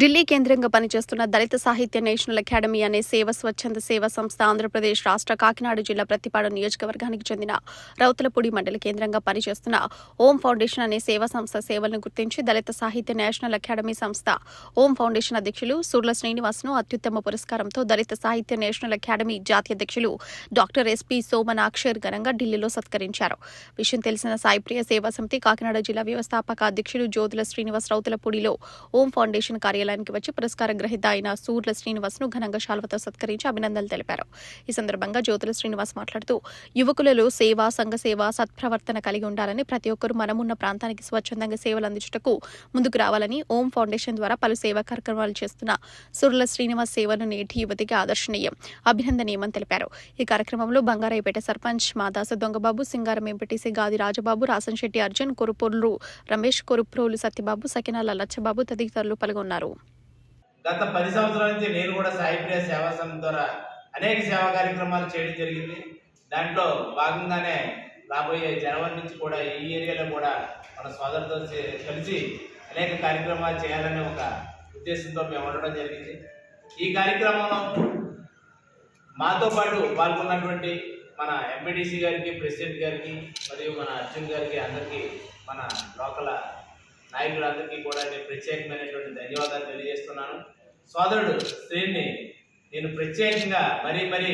ఢిల్లీ కేంద్రంగా పనిచేస్తున్న దళిత సాహిత్య నేషనల్ అకాడమీ అనే సేవ స్వచ్ఛంద సేవా సంస్థ ఆంధ్రప్రదేశ్ రాష్ట్ర కాకినాడ జిల్లా ప్రతిపాడు నియోజకవర్గానికి చెందిన రౌతులపూడి మండల కేంద్రంగా పనిచేస్తున్న ఓం ఫౌండేషన్ అనే సేవా సంస్థ సేవలను గుర్తించి దళిత సాహిత్య నేషనల్ అకాడమీ సంస్థ ఓం ఫౌండేషన్ అధ్యక్షులు సుర్ల శ్రీనివాస్ను అత్యుత్తమ పురస్కారంతో దళిత సాహిత్య నేషనల్ అకాడమీ జాతీయ అధ్యక్షులు డాక్టర్ ఎస్పీ సోమనాక్షర్ ఘనంగా ఢిల్లీలో సత్కరించారు. విషయం తెలిసిన సాయిప్రియ సేవా సమితి కాకినాడ జిల్లా వ్యవస్థాపక అధ్యక్షులు జ్యోతుల శ్రీనివాస్ రౌతులపూడిలో ఓం ఫౌండేషన్ కార్యాలయం కార్యాలయానికి వచ్చి పురస్కార గ్రహీత అయిన సూర్ల శ్రీనివాస్ను ఘనంగా శాల్వతో సత్కరించి అభినందనలు తెలిపారు. ఈ సందర్భంగా జ్యోతుల శ్రీనివాస్ మాట్లాడుతూ యువకులలో సేవ సంఘ సేవ సత్ప్రవర్తన కలిగి ఉండాలని ప్రతి ఒక్కరూ మనమున్న ప్రాంతానికి స్వచ్ఛందంగా సేవలు అందించుటకు ముందుకు రావాలని ఓం ఫౌండేషన్ ద్వారా పలు సేవా కార్యక్రమాలు చేస్తున్న సూర్ల శ్రీనివాస్ సేవను నేటి యువతికి ఆదర్శనీయం అభినందనీయమని తెలిపారు. ఈ కార్యక్రమంలో బంగారాయపేట సర్పంచ్ మాదాస దొంగబాబు సింగారం ఎంపీటీసీ గాది రాజబాబు రాసంశెట్టి అర్జున్ కురుపూర్లు రమేష్ కొరుప్రోలు సత్యబాబు సకినాల లచ్చబాబు తదితరులు పాల్గొన్నారు. గత పది సంవత్సరాల నుంచి నేను కూడా సాయిప్రియ సేవా సంఘం ద్వారా అనేక సేవా కార్యక్రమాలు చేయడం జరిగింది. దాంట్లో భాగంగానే రాబోయే జనవరి నుంచి కూడా ఈ ఏరియాలో కూడా మన సోదరుతో కలిసి అనేక కార్యక్రమాలు చేయాలనే ఒక ఉద్దేశంతో మేము ఉండడం జరిగింది. ఈ కార్యక్రమంలో మాతో పాటు పాల్గొన్నటువంటి మన ఎంపీటీసీ గారికి ప్రెసిడెంట్ గారికి మరియు మన అర్జున్ గారికి అందరికీ మన లోకల్ నాయకులందరికీ కూడా నేను ప్రత్యేకమైనటువంటి ధన్యవాదాలు తెలియజేస్తున్నాను. సోదరుడు శ్రీని నేను ప్రత్యేకంగా మరీ మరీ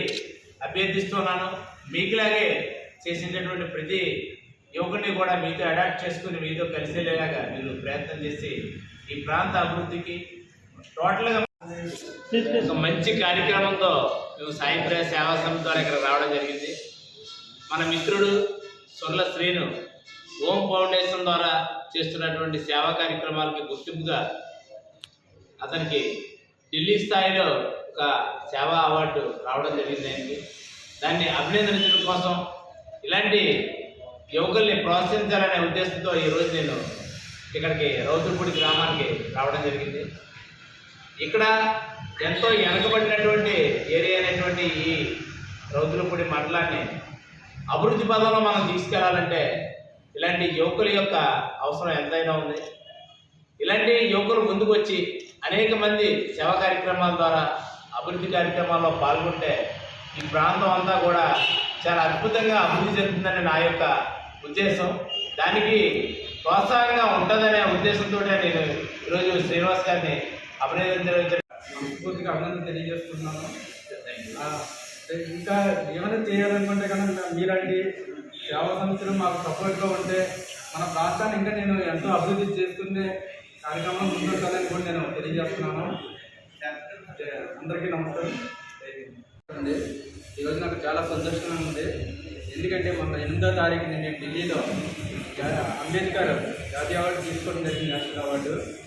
అభ్యర్థిస్తున్నాను. మీకులాగే చేసినటువంటి ప్రతి యువకుడిని కూడా మీతో అడాప్ట్ చేసుకుని మీతో కలిసేలాగా మీరు ప్రయత్నం చేసి ఈ ప్రాంత అభివృద్ధికి టోటల్గా ఒక మంచి కార్యక్రమంతో మేము సాయంత్రం సేవా సమితి ద్వారా ఇక్కడ రావడం జరిగింది. మన మిత్రుడు సొల్ల శ్రీను ఓం ఫౌండేషన్ ద్వారా చేస్తున్నటువంటి సేవా కార్యక్రమాలకి గుర్తింపుగా అతనికి ఢిల్లీ స్థాయిలో ఒక సేవా అవార్డు రావడం జరిగిందండి. దాన్ని అభినందించడం కోసం ఇలాంటి యువకుల్ని ప్రోత్సహించాలనే ఉద్దేశంతో ఈరోజు నేను ఇక్కడికి రౌద్రపూడి గ్రామానికి రావడం జరిగింది. ఇక్కడ ఎంతో వెనకబడినటువంటి ఏరియా అనేటువంటి ఈ రౌతులపూడి మండలాన్ని అభివృద్ధి పదంలో మనం తీసుకెళ్ళాలంటే ఇలాంటి యువకుల యొక్క అవసరం ఎంతైనా ఉంది. ఇలాంటి యువకులు ముందుకు వచ్చి అనేక మంది సేవా కార్యక్రమాల ద్వారా అభివృద్ధి కార్యక్రమాల్లో పాల్గొంటే ఈ ప్రాంతం అంతా కూడా చాలా అద్భుతంగా అభివృద్ధి చెందుతుందని నా యొక్క ఉద్దేశం. దానికి ప్రోత్సాహంగా ఉంటుందనే ఉద్దేశంతో నేను ఈరోజు శ్రీనివాస్ గారిని అభినందించడం పూర్తిగా అభినందన తెలియజేస్తున్నాను. ఇంకా ఏమైనా చేయాలనుకుంటే కనుక మీలాంటి సేవా సంస్థలు మాకు సపోర్ట్గా ఉంటే మన ప్రాంతాన్ని ఇంకా నేను ఎంతో అభివృద్ధి చేస్తుండే కార్యక్రమం ముందుంటుందని కూడా నేను తెలియజేస్తున్నాను. అంటే అందరికీ నమస్కారం. ఉంది ఈరోజు నాకు చాలా సంతోషంగా ఉంది. ఎందుకంటే మొన్న ఎనిమిదో తారీఖు నేను ఢిల్లీలో జా- అంబేద్కర్ జాతీయ అవార్డు తీసుకోవడం జరిగింది నేషనల్ అవార్డు.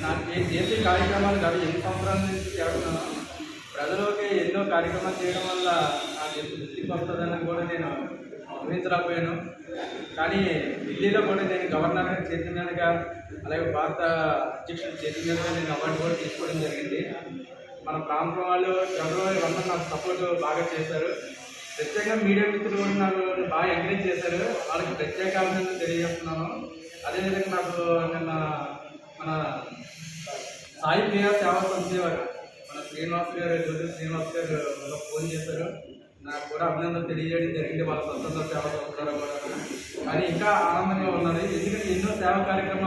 నాకు నేను చేసే కార్యక్రమాలు కాదు ఎన్ని సంవత్సరాల నుంచి చేస్తున్నాను ప్రజలకి ఎన్నో కార్యక్రమాలు చేయడం వల్ల నాకు ఎంత గుర్తింపు వస్తుందని కూడా నేను అవినీతిలో కానీ ఢిల్లీలో కూడా నేను గవర్నర్ గారి అలాగే భారత అధ్యక్షుడు చేతి నేను అవార్డు కూడా తీసుకోవడం జరిగింది. మన ప్రాంతం వాళ్ళు చంద్రబాబు వంద నాకు సపోర్ట్ బాగా చేశారు. ప్రత్యేకంగా మీడియా మిత్రులు కూడా నాకు బాగా ఎంకరేజ్ చేశారు. వాళ్ళకి ప్రత్యేక అభినందనలు తెలియజేస్తున్నాను. అదేవిధంగా నాకు నిన్న మన సాయి ప్రియ సేవా సంస్థ మన శ్రీనివాస్ గారు జ్యోతి శ్రీనివాస్ గారు ఫోన్ చేశారు. నాకు కూడా అభినందనలు తెలియజేయడం జరిగింది. వాళ్ళ స్వతంత్ర సేవా సంస్థ కూడా. కానీ ఇంకా ఆనందంగా ఉన్నది. ఎందుకంటే ఎన్నో సేవా కార్యక్రమాలు